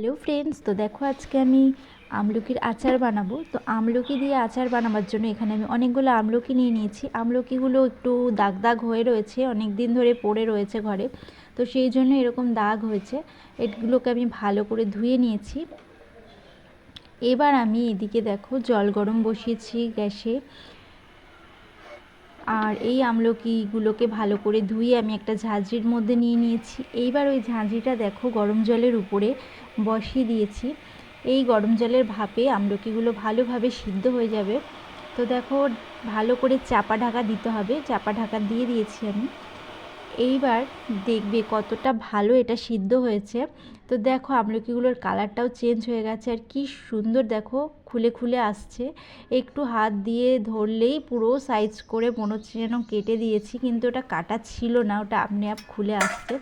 Hello friends তো দেখো আজকে আমি আমলকির আচার বানাবো। তো আমলকি দিয়ে আচার বানাবার জন্য এখানে আমি অনেকগুলো আমলকি নিয়ে নিয়েছি। আমলকিগুলো একটু দাগ দাগ হয়ে রয়েছে অনেক দিন ধরে পড়ে রয়েছে ঘরে। তো সেই জন্য এরকম দাগ হয়েছে। এগুলোকে আমি ভালো করে ধুয়ে নিয়েছি। এবার আমি এদিকে দেখো জল গরম বসিয়েছি গ্যাসে। আর এই আমলকিগুলোকে ভালো করে ধুয়ে আমি একটা ঝাঁঝরির মধ্যে নিয়ে নিয়েছি। এইবার ওই ঝাঁঝরিটা দেখো গরম জলের উপরে বসিয়ে দিয়েছি। এই গরম জলের ভাপে আমলকিগুলো ভালোভাবে সিদ্ধ হয়ে যাবে। তো দেখো ভালো করে চাপা ঢাকা দিতে হবে। চাপা ঢাকা দিয়ে দিয়েছি আমি। এইবার দেখবে কতটা ভালো এটা সিদ্ধ হয়েছে। তো দেখো আমলকিগুলোর কালারটাও চেঞ্জ হয়ে গেছে আর কি সুন্দর দেখো খুলে খুলে আসছে। একটু হাত দিয়ে ধরলেই পুরো সাইজ করে মনে হচ্ছে যেন কেটে দিয়েছি কিন্তু ওটা কাটা ছিল না, ওটা আপনি আপ খুলে আসছে।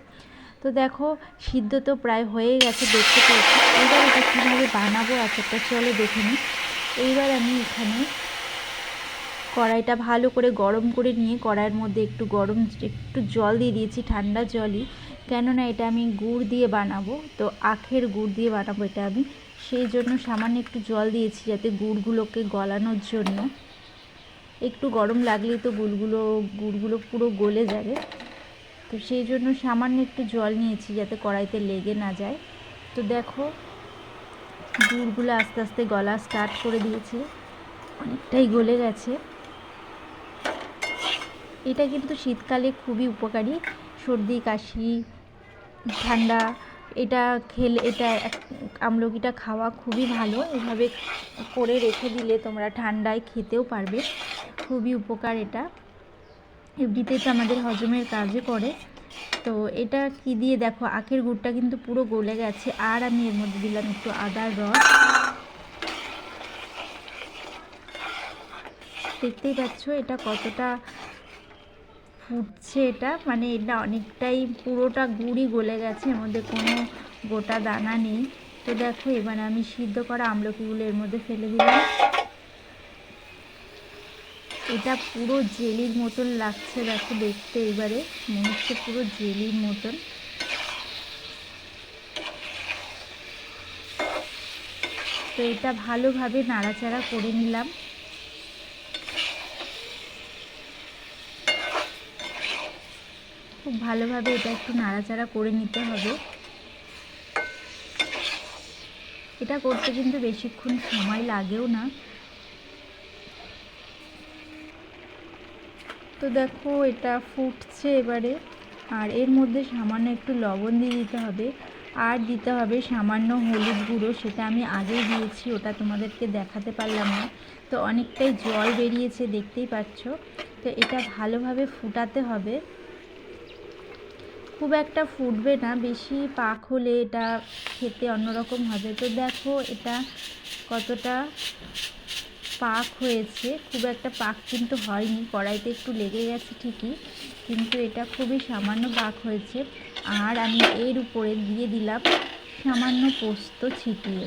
তো দেখো সিদ্ধ তো প্রায় হয়ে গেছে দেখতে পেয়েছি। এইবার এটা কীভাবে বানাবো আচারটা চলো দেখে নিই। এইবার আমি এখানে কড়াইটা ভালো করে গরম করে নিয়ে কড়াইয়ের মধ্যে একটু গরম, একটু জল দিয়ে দিয়েছি, ঠান্ডা জলই। কেননা এটা আমি গুড় দিয়ে বানাবো, তো আখের গুড় দিয়ে বানাবো এটা আমি। সেই জন্য সামান্য একটু জল দিয়েছি যাতে গুড়গুলোকে গলানোর জন্য। একটু গরম লাগলেই তো গুড়গুলো গুড়গুলো পুরো গলে যাবে। তো সেই জন্য সামান্য একটু জল নিয়েছি যাতে কড়াইতে লেগে না যায়। তো দেখো, গুড়গুলো আস্তে আস্তে গলা স্টার্ট করে দিয়েছে। অনেকটাই গলে গেছে। এটা কিন্তু শীতকালে খুবই উপকারী। সর্দি, কাশি, ঠান্ডা, এটা খেলে, এটা আমলকিটা খাওয়া খুবই ভালো। এভাবে করে রেখে দিলে তোমরা ঠান্ডায় খেতেও পারবে। খুবই উপকার এটা। এমনিতে তো আমাদের হজমের কাজে করে। তো এটা কি দিয়ে দেখো, আখের গুড়টা কিন্তু পুরো গলে গেছে। আর আমি এর মধ্যে দিলাম একটু আদার রস। দেখতেই পাচ্ছ এটা কতটা ফুটছে এটা। মানে এটা অনেকটাই পুরোটা গুড়ই গলে গেছে, এর মধ্যে কোনো গোটা দানা নেই। তো দেখো, এবার আমি সিদ্ধ করা আমলকিগুলো এর মধ্যে ফেলে দিলাম। এটা পুরো জেলির মতন লাগছে, দেখো দেখতে এবারে। মনে হচ্ছে পুরো জেলির মতন। তো এটা ভালোভাবে নাড়াচাড়া করে নিলাম। খুব ভালোভাবে এটা একটু নাড়াচাড়া করে নিতে হবে। এটা করতে কিন্তু বেশিক্ষণ সময় লাগেও না। তো দেখো এটা ফুটছে এবারে। আর এর মধ্যে সামান্য একটু লবণ দিয়ে দিতে হবে। আর দিতে হবে সামান্য হলুদ গুঁড়ো, সেটা আমি আগেই দিয়েছি, ওটা তোমাদেরকে দেখাতে পারলাম না। তো অনেকটাই জল বেরিয়েছে, দেখতেই পাচ্ছ। তো এটা ভালোভাবে ফুটাতে হবে। খুব একটা ফুটবে না, বেশি পাক হলে এটা খেতে অন্যরকম হবে। তো দেখো এটা কতটা পাক হয়েছে, খুব একটা পাক কিন্তু হয়নি, কড়াইতে একটু লেগে গেছে ঠিকই, কিন্তু এটা খুবই সামান্য পাক হয়েছে। আর আমি এর উপরে দিয়ে দিলাম সামান্য পোস্ত ছিটিয়ে।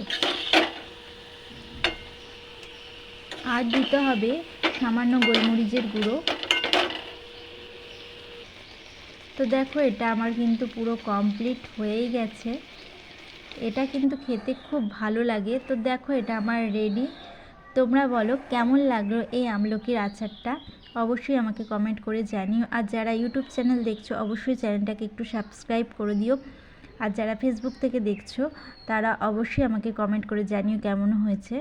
আর দিতে হবে সামান্য গোলমরিচের গুঁড়ো। তো দেখো, এটা আমার কিন্তু পুরো কমপ্লিট হয়েই গেছে। এটা কিন্তু খেতে খুব ভালো লাগে। তো দেখো, এটা আমার রেডি তোমরা বলো, কেমন লাগল এই আমলকির আচারটা? অবশ্যই আমাকে কমেন্ট করে জানিও। আর যারা ইউটিউব চ্যানেল দেখছ, অবশ্যই চ্যানেলটাকে একটু সাবস্ক্রাইব করে দিও। আর যারা ফেসবুক থেকে দেখছ, তারা অবশ্যই আমাকে কমেন্ট করে জানিও কেমন হয়েছে।